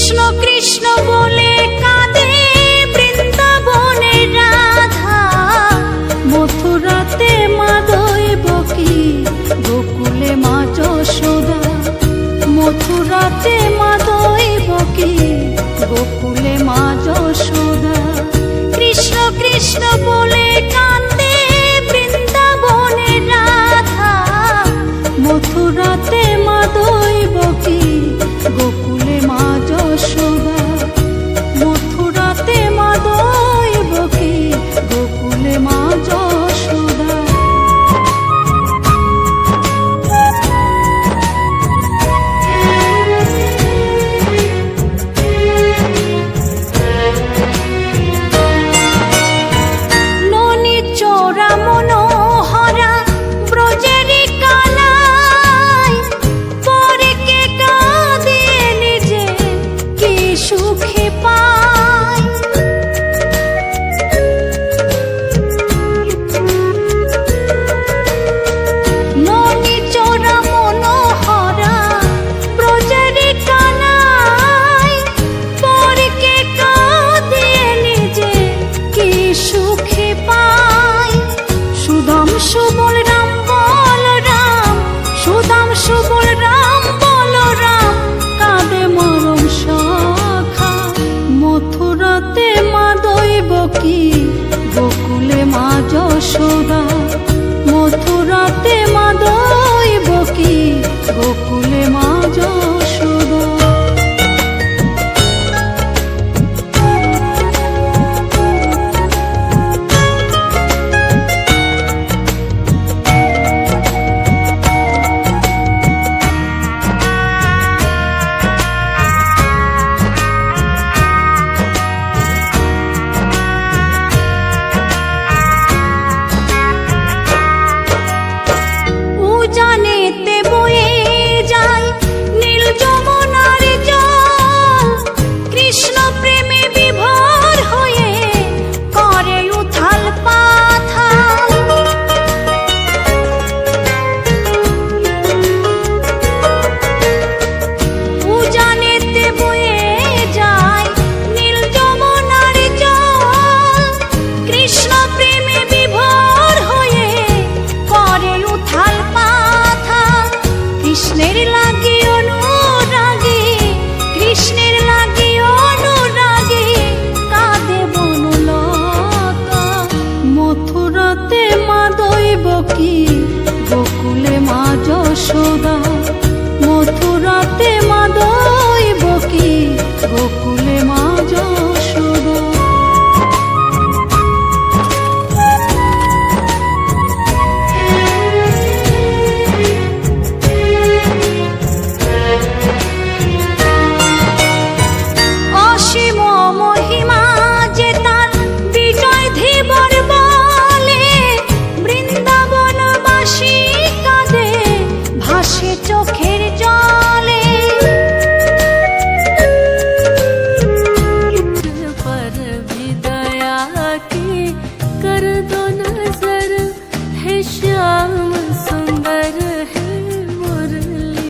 কৃষ্ণ কৃষ্ণ বলে কাঁদে বৃন্দাবনের রাধা। মথুরাতে মা দৈব কি গোকুলে মা যশোদা। মথুরাতে মা দৈব গোকুলে মা যশোদা। কৃষ্ণ কৃষ্ণ বলে কাঁদে বৃন্দাবনের রাধা। মথুরাতে মা বকি 收到 কি